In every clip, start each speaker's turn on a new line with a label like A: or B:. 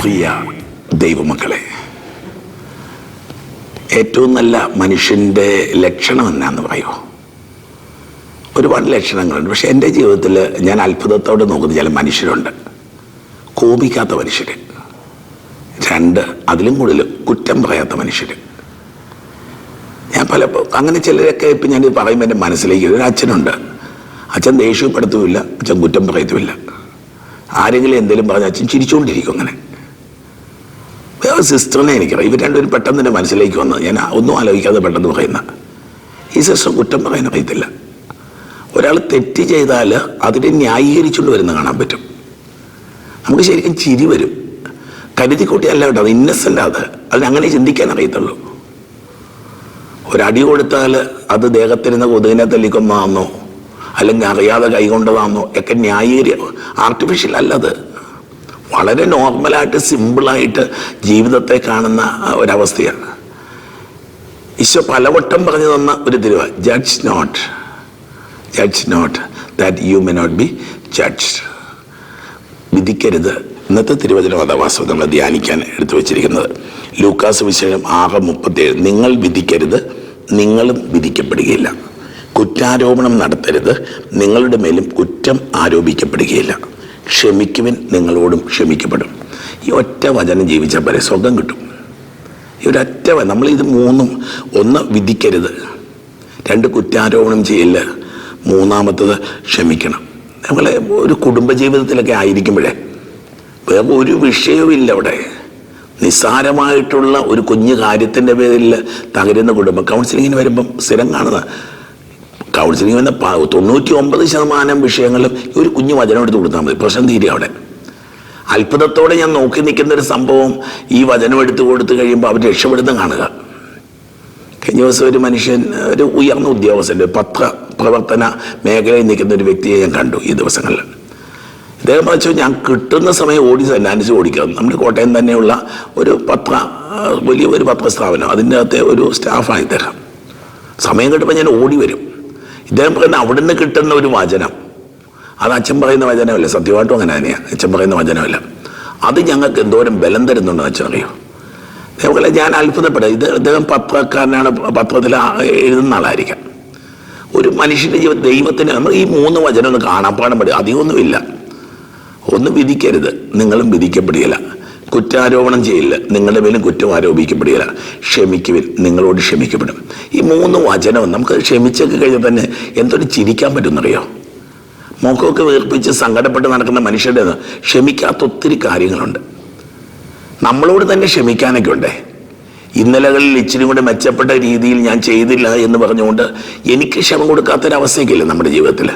A: പ്രിയ ദൈവമക്കളെ ഏറ്റവും നല്ല മനുഷ്യന്റെ ലക്ഷണം എന്നാന്ന് പറയൂ. ഒരുപാട് ലക്ഷണങ്ങളുണ്ട്. പക്ഷെ എന്റെ ജീവിതത്തിൽ ഞാൻ അത്ഭുതത്തോടെ നോക്കുന്ന ചില മനുഷ്യരുണ്ട്. കോപിക്കാത്ത മനുഷ്യർ രണ്ട് അതിലും കൂടുതൽ കുറ്റം പറയാത്ത മനുഷ്യർ ഞാൻ പല അങ്ങനെ ചിലരൊക്കെ ഇപ്പം ഞാൻ പറയുമ്പോൾ എന്റെ മനസ്സിലേക്ക് ഒരു അച്ഛനുണ്ട്. അച്ഛൻ ദേഷ്യപ്പെടുത്തുമില്ല അച്ഛൻ കുറ്റം പറയത്തുമില്ല ആരെങ്കിലും എന്തെങ്കിലും പറഞ്ഞ അച്ഛൻ ചിരിച്ചുകൊണ്ടിരിക്കും അങ്ങനെ. വേറെ സിസ്റ്ററിനെ എനിക്കറിയാം. ഇവർ രണ്ടുപേരും പെട്ടെന്ന് എന്റെ മനസ്സിലേക്ക് വന്നത് ഞാൻ ഒന്നും ആലോചിക്കാതെ പെട്ടെന്ന് പറയുന്ന. ഈ സിസ്റ്റർ കുറ്റം പറയാൻ അറിയത്തില്ല. ഒരാൾ തെറ്റ് ചെയ്താൽ അതിനെ ന്യായീകരിച്ചുകൊണ്ട് വരുന്ന കാണാൻ പറ്റും. നമുക്ക് ശരിക്കും ചിരി വരും. കരുതിക്കൂട്ടി അല്ല കേട്ടോ അത് ഇന്നസെന്റ് അത്. അതിന് അങ്ങനെ ചിന്തിക്കാൻ അറിയത്തുള്ളൂ. ഒരടി കൊടുത്താൽ അത് ദേഹത്തിരുന്ന കൊതുകിനെ തല്ലിക്കൊന്നാന്നോ? അല്ലെങ്കിൽ അറിയാതെ കൈകൊണ്ടതാണെന്നോ ഒക്കെ ന്യായീകരി ആർട്ടിഫിഷ്യൽ അല്ലത്. വളരെ നോർമലായിട്ട് സിമ്പിളായിട്ട് ജീവിതത്തെ കാണുന്ന ഒരവസ്ഥയാണ്. ഈശോ പലവട്ടം പറഞ്ഞു തന്ന ഒരു തിരുവ judge not judge not that you may not be judge വിധിക്കരുത്. ഇന്നത്തെ തിരുവചന വധവാസം നമ്മൾ ധ്യാനിക്കാൻ എടുത്തു വച്ചിരിക്കുന്നത്. ലൂക്കാസ് വിശേഷം ആറ് മുപ്പത്തേഴ് നിങ്ങൾ വിധിക്കരുത് നിങ്ങളും വിധിക്കപ്പെടുകയില്ല. കുറ്റാരോപണം നടത്തരുത്. നിങ്ങളുടെ മേലും കുറ്റം ആരോപിക്കപ്പെടുകയില്ല. ക്ഷമിക്കുവിൻ നിങ്ങളോടും ക്ഷമിക്കപ്പെടും. ഈ ഒറ്റ വചനം ജീവിച്ചാൽ പോലെ സ്വർഗം കിട്ടും. ഈ ഒരൊറ്റ നമ്മൾ ഇത് മൂന്നും ഒന്ന് വിധിക്കരുത്. രണ്ട് കുറ്റാരോപണം ചെയ്യില്ല. മൂന്നാമത്തത് ക്ഷമിക്കണം. നമ്മളെ ഒരു കുടുംബജീവിതത്തിലൊക്കെ ആയിരിക്കുമ്പോഴേ വേറെ ഒരു വിഷയവുമില്ല അവിടെ. നിസ്സാരമായിട്ടുള്ള ഒരു കുഞ്ഞു കാര്യത്തിന്റെ പേരിൽ തകരുന്ന കുടുംബം. കൗൺസിലിങ്ങിന് വരുമ്പം സ്ഥിരം കാണുന്ന കൗൺസിലിംഗ് വന്ന തൊണ്ണൂറ്റി ഒമ്പത് ശതമാനം വിഷയങ്ങളിലും ഒരു കുഞ്ഞു വചനം എടുത്ത് കൊടുത്താൽ മതി. പ്രശ്നം തീരെ അവിടെ. അത്ഭുതത്തോടെ ഞാൻ നോക്കി നിൽക്കുന്ന ഒരു സംഭവം ഈ വചനം എടുത്തു കൊടുത്തു കഴിയുമ്പോൾ അവർ രക്ഷപ്പെടുന്ന കാണുക. കഴിഞ്ഞ ദിവസം ഒരു മനുഷ്യൻ ഒരു ഉയർന്ന ഉദ്യോഗസ്ഥന്റെ പത്ര പ്രവർത്തന മേഖലയിൽ നിൽക്കുന്ന ഒരു വ്യക്തിയെ ഞാൻ കണ്ടു ഈ ദിവസങ്ങളിൽ. ഇദ്ദേഹം വെച്ചു ഞാൻ കിട്ടുന്ന സമയം ഓടി സന്നാനിച്ച് ഓടിക്കാം. നമ്മുടെ കോട്ടയം തന്നെയുള്ള ഒരു പത്ര വലിയ ഒരു പത്രസ്ഥാപനം. അതിന്റെ അകത്തെ ഒരു സ്റ്റാഫാണ് ഇദ്ദേഹം. സമയം കിട്ടുമ്പോൾ ഞാൻ ഓടി വരും. ഇദ്ദേഹം പറയുന്ന അവിടുന്ന് കിട്ടുന്ന ഒരു വചനം. അത് അച്ഛൻ പറയുന്ന വചനമല്ല. സത്യമായിട്ടും അങ്ങനെ തന്നെയാണ് അച്ഛൻ പറയുന്ന വചനമല്ല. അത് ഞങ്ങൾക്ക് എന്തോരം ബലം തരുന്നുണ്ടെന്ന് അച്ഛൻ അറിയോ? അതേപോലെ ഞാൻ അത്ഭുതപ്പെടുക ഇത് അദ്ദേഹം പത്രക്കാരനാണ് പത്രത്തിൽ എഴുതുന്ന ആളായിരിക്കാം. ഒരു മനുഷ്യന്റെ ജീവിത ദൈവത്തിന് നമ്മൾ ഈ മൂന്ന് വചനം ഒന്ന് കാണാപ്പാടം പഠിക്കും അധികമൊന്നുമില്ല. ഒന്നും വിധിക്കരുത്. നിങ്ങളും വിധിക്കപ്പെടുകയില്ല കുറ്റാരോപണം ചെയ്യില്ല. നിങ്ങളുടെ മേലും കുറ്റം ആരോപിക്കപ്പെടുകയില്ല ക്ഷമിക്കുവിൻ. നിങ്ങളോട് ക്ഷമിക്കപ്പെടും. ഈ മൂന്ന് വചനവും നമുക്ക് ക്ഷമിച്ചൊക്കെ കഴിഞ്ഞാൽ തന്നെ എന്തൊരു ചിരിക്കാൻ പറ്റുമെന്നറിയോ? മുഖമൊക്കെ വീർപ്പിച്ച് സങ്കടപ്പെട്ട് നടക്കുന്ന മനുഷ്യരുടെ ക്ഷമിക്കാത്ത ഒത്തിരി കാര്യങ്ങളുണ്ട്. നമ്മളോട് തന്നെ ക്ഷമിക്കാനൊക്കെ ഉണ്ടേ. ഇന്നലകളിൽ ഇച്ചിരി കൂടെ മെച്ചപ്പെട്ട രീതിയിൽ ഞാൻ ചെയ്തില്ല എന്ന് പറഞ്ഞുകൊണ്ട് എനിക്ക് ക്ഷമ കൊടുക്കാത്തൊരവസ്ഥയൊക്കെയില്ല നമ്മുടെ ജീവിതത്തിൽ?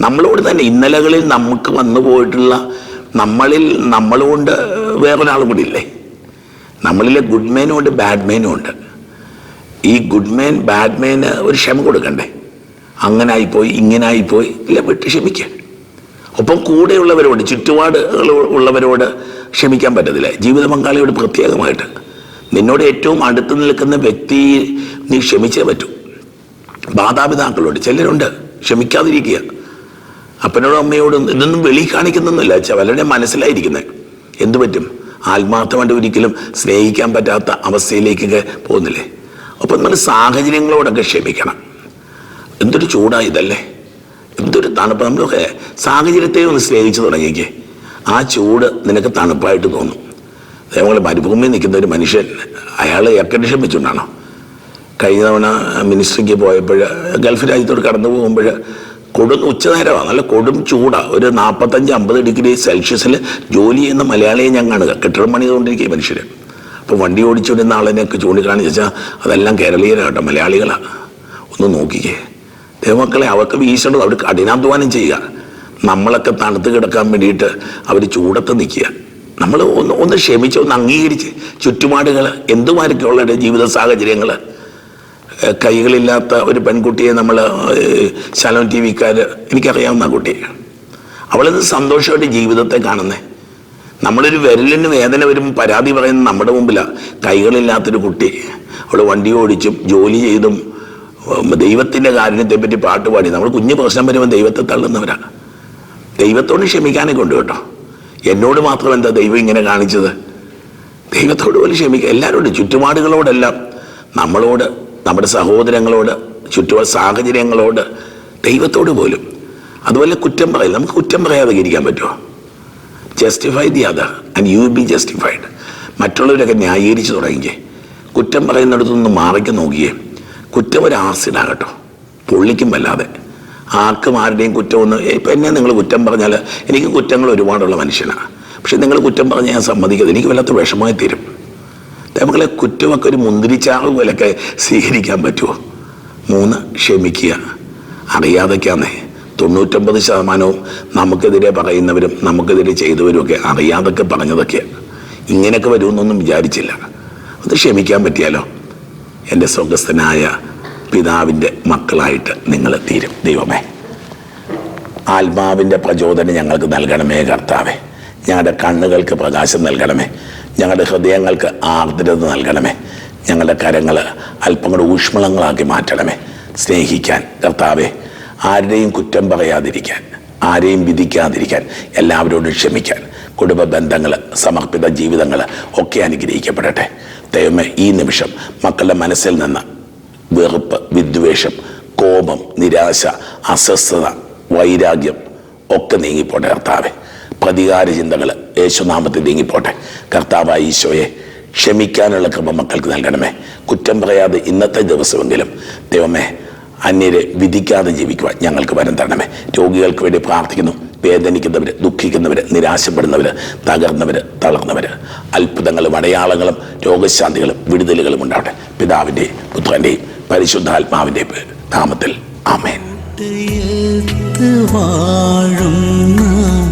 A: നമ്മളോട് തന്നെ ഇന്നലകളിൽ നമുക്ക് വന്നു പോയിട്ടുള്ള നമ്മളിൽ നമ്മളുകൊണ്ട് വേറൊരാളും കൂടി ഇല്ലേ നമ്മളിലെ ഗുഡ് മേനും ഉണ്ട് ബാഡ് മേനും ഉണ്ട്. ഈ ഗുഡ് മേൻ ബാഡ് മേന് ഒരു ക്ഷമ കൊടുക്കണ്ടേ? അങ്ങനെ ആയിപ്പോയി ഇങ്ങനെ ആയിപ്പോയി ഇല്ല വിട്ട് ക്ഷമിക്കുക ഒപ്പം കൂടെയുള്ളവരോട് ചുറ്റുപാട് ഉള്ളവരോട് ക്ഷമിക്കാൻ പറ്റത്തില്ല. ജീവിത പങ്കാളിയോട് പ്രത്യേകമായിട്ട്. നിന്നോട് ഏറ്റവും അടുത്ത് നിൽക്കുന്ന വ്യക്തി നീ ക്ഷമിച്ചേ പറ്റൂ. മാതാപിതാക്കളോട് ചിലരുണ്ട് ക്ഷമിക്കാതിരിക്കുക. അപ്പനോടും അമ്മയോടും ഇതൊന്നും വെളി കാണിക്കുന്നൊന്നുമില്ല ചിലരുടെ മനസ്സിലായിരിക്കുന്നത് എന്തു പറ്റും? ആത്മാർത്ഥമായിട്ട് ഒരിക്കലും സ്നേഹിക്കാൻ പറ്റാത്ത അവസ്ഥയിലേക്കൊക്കെ പോകുന്നില്ലേ? അപ്പം നമ്മൾ സാഹചര്യങ്ങളോടൊക്കെ ക്ഷമിക്കണം. എന്തൊരു ചൂടാ ഇതല്ലേ? എന്തൊരു തണുപ്പ്. നമ്മളൊക്കെ സാഹചര്യത്തെ ഒന്ന് സ്നേഹിച്ച് തുടങ്ങിക്കേ. ആ ചൂട് നിനക്ക് തണുപ്പായിട്ട് തോന്നും. അതേപോലെ മരുഭൂമിയിൽ നിൽക്കുന്ന ഒരു മനുഷ്യൻ അയാൾ എയർ കണ്ടീഷൻ വെച്ചുകൊണ്ടാണോ? കഴിഞ്ഞ തവണ മിനിസ്ട്രിക്ക് പോയപ്പോൾ ഗൾഫ് രാജ്യത്തോട് കടന്നു പോകുമ്പോൾ കൊടും ഉച്ചനേരമാണ് നല്ല കൊടും ചൂടാണ് ഒരു നാൽപ്പത്തഞ്ച് അമ്പത് ഡിഗ്രി സെൽഷ്യസിൽ ജോലി ചെയ്യുന്ന മലയാളിയെ ഞാൻ കാണുക. കെട്ടിടം പണിതുകൊണ്ടിരിക്കുക മനുഷ്യർ അപ്പോൾ വണ്ടി ഓടിച്ചുകൊണ്ടിരുന്ന ആളിനെയൊക്കെ ചൂണ്ടിക്കാണെന്ന് ചോദിച്ചാൽ അതെല്ലാം കേരളീയരാണ് കേട്ടോ മലയാളികളാണ് ഒന്ന് നോക്കിക്കേ. ദേവമക്കളെ അവർക്ക് വീശേണ്ടത് അവർ കഠിനാധ്വാനം ചെയ്യുക. നമ്മളൊക്കെ തണുത്ത് കിടക്കാൻ വേണ്ടിയിട്ട് അവർ ചൂടത്ത് നിൽക്കുക. നമ്മൾ ഒന്ന് ഒന്ന് ക്ഷമിച്ച് ഒന്ന് അംഗീകരിച്ച് ചുറ്റുപാടുകൾ എന്തുമാരൊക്കെയുള്ള ജീവിത സാഹചര്യങ്ങൾ കൈകളില്ലാത്ത ഒരു പെൺകുട്ടിയെ നമ്മൾ ശലോൻ ടി വിക്കാർ എനിക്കറിയാവുന്ന കുട്ടി. അവളിത് സന്തോഷമായിട്ട് ജീവിതത്തെ കാണുന്നേ. നമ്മളൊരു വിരലിന് വേദന വരുമ്പോൾ പരാതി പറയുന്നത് നമ്മുടെ മുമ്പിലാണ് കൈകളില്ലാത്തൊരു കുട്ടി. അവൾ വണ്ടി ഓടിച്ചും ജോലി ചെയ്തും ദൈവത്തിന്റെ കാരുണ്യത്തെ പറ്റി പാട്ട് പാടി. നമ്മൾ കുഞ്ഞു പ്രശ്നം വരുമ്പോൾ ദൈവത്തെ തള്ളുന്നവരാണ് ദൈവത്തോട് ക്ഷമിക്കാനൊക്കെ ഉണ്ട് കേട്ടോ. എന്നോട് മാത്രം എന്താ ദൈവം ഇങ്ങനെ കാണിച്ചത്? ദൈവത്തോട് പോലും ക്ഷമിക്കുക എല്ലാവരോടും ചുറ്റുപാടുകളോടെല്ലാം നമ്മളോട് നമ്മുടെ സഹോദരങ്ങളോട് ചുറ്റുമുള്ള സാഹചര്യങ്ങളോട് ദൈവത്തോട് പോലും. അതുപോലെ കുറ്റം പറയില്ല നമുക്ക് കുറ്റം പറയാതെ ഇരിക്കാൻ പറ്റുമോ? Justify the other and you be justified മറ്റുള്ളവരൊക്കെ ന്യായീകരിച്ച് തുടങ്ങിയേ കുറ്റം പറയുന്നിടത്തുനിന്ന് മാറിക്ക് നോക്കിയേ. കുറ്റം ഒരു ആസിഡാകട്ടോ പൊള്ളിക്കും വല്ലാതെ. ആർക്കും ആരുടെയും കുറ്റമൊന്നും ഇപ്പം എന്നെ നിങ്ങൾ കുറ്റം പറഞ്ഞാൽ എനിക്ക് കുറ്റങ്ങൾ ഒരുപാടുള്ള മനുഷ്യനാണ് പക്ഷെ നിങ്ങൾ കുറ്റം പറഞ്ഞാൽ ഞാൻ സമ്മതിക്കരുത് എനിക്ക് വല്ലാത്ത വിഷമമായി തീരും. നമ്മളെ കുറ്റമൊക്കെ ഒരു മുന്തിരിച്ചാറ് പോലൊക്കെ സ്വീകരിക്കാൻ പറ്റുമോ? മൂന്ന് ക്ഷമിക്കുക. അറിയാതൊക്കെയാന്നേ തൊണ്ണൂറ്റൊമ്പത് ശതമാനവും നമുക്കെതിരെ പറയുന്നവരും നമുക്കെതിരെ ചെയ്തവരും ഒക്കെ അറിയാതൊക്കെ പറഞ്ഞതൊക്കെയാണ് ഇങ്ങനെയൊക്കെ വരുമെന്നൊന്നും വിചാരിച്ചില്ല. അത് ക്ഷമിക്കാൻ പറ്റിയാലോ? എന്റെ സ്വർഗസ്ഥനായ പിതാവിന്റെ മക്കളായിട്ട് നിങ്ങൾ തീരും. ദൈവമേ ആത്മാവിന്റെ പ്രചോദനം ഞങ്ങൾക്ക് നൽകണമേ കർത്താവേ. ഞങ്ങളുടെ കണ്ണുകൾക്ക് പ്രകാശം നൽകണമേ. ഞങ്ങളുടെ ഹൃദയങ്ങൾക്ക് ആർദ്രത നൽകണമേ. ഞങ്ങളുടെ കരങ്ങൾ അല്പം കൂടെ ഊഷ്മളങ്ങളാക്കി മാറ്റണമേ. സ്നേഹിക്കാൻ കർത്താവെ ആരുടെയും കുറ്റം പറയാതിരിക്കാൻ ആരെയും വിധിക്കാതിരിക്കാൻ എല്ലാവരോടും ക്ഷമിക്കാൻ കുടുംബ ബന്ധങ്ങൾ സമർപ്പിത ജീവിതങ്ങൾ ഒക്കെ അനുഗ്രഹിക്കപ്പെടട്ടെ. ദൈവമേ ഈ നിമിഷം മക്കളുടെ മനസ്സിൽ നിന്ന് വെറുപ്പ് വിദ്വേഷം കോപം നിരാശ അസ്വസ്ഥത വൈരാഗ്യം ഒക്കെ നീങ്ങിപ്പോട്ടെ കർത്താവെ. പ്രതികാര ചിന്തകൾ യേശുനാമത്തിൽ നീങ്ങിപ്പോട്ടെ. കർത്താവായ ഈശോയെ ക്ഷമിക്കാനുള്ള കൃപ മക്കൾക്ക് നൽകണമേ. കുറ്റം പറയാതെ ഇന്നത്തെ ദിവസമെങ്കിലും ദൈവമേ അന്യരെ വിധിക്കാതെ ജീവിക്കുവാൻ ഞങ്ങൾക്ക് വരം തരണമേ. രോഗികൾക്ക് വേണ്ടി പ്രാർത്ഥിക്കുന്നു വേദനിക്കുന്നവർ ദുഃഖിക്കുന്നവർ നിരാശപ്പെടുന്നവർ തകർന്നവർ തളർന്നവർ അത്ഭുതങ്ങളും അടയാളങ്ങളും രോഗശാന്തികളും വിടുതലുകളും ഉണ്ടാവട്ടെ. പിതാവിന്റെയും പുത്രന്റെയും പരിശുദ്ധാത്മാവിന്റെയും നാമത്തിൽ. ആമേൻ.
B: വാഴുന്ന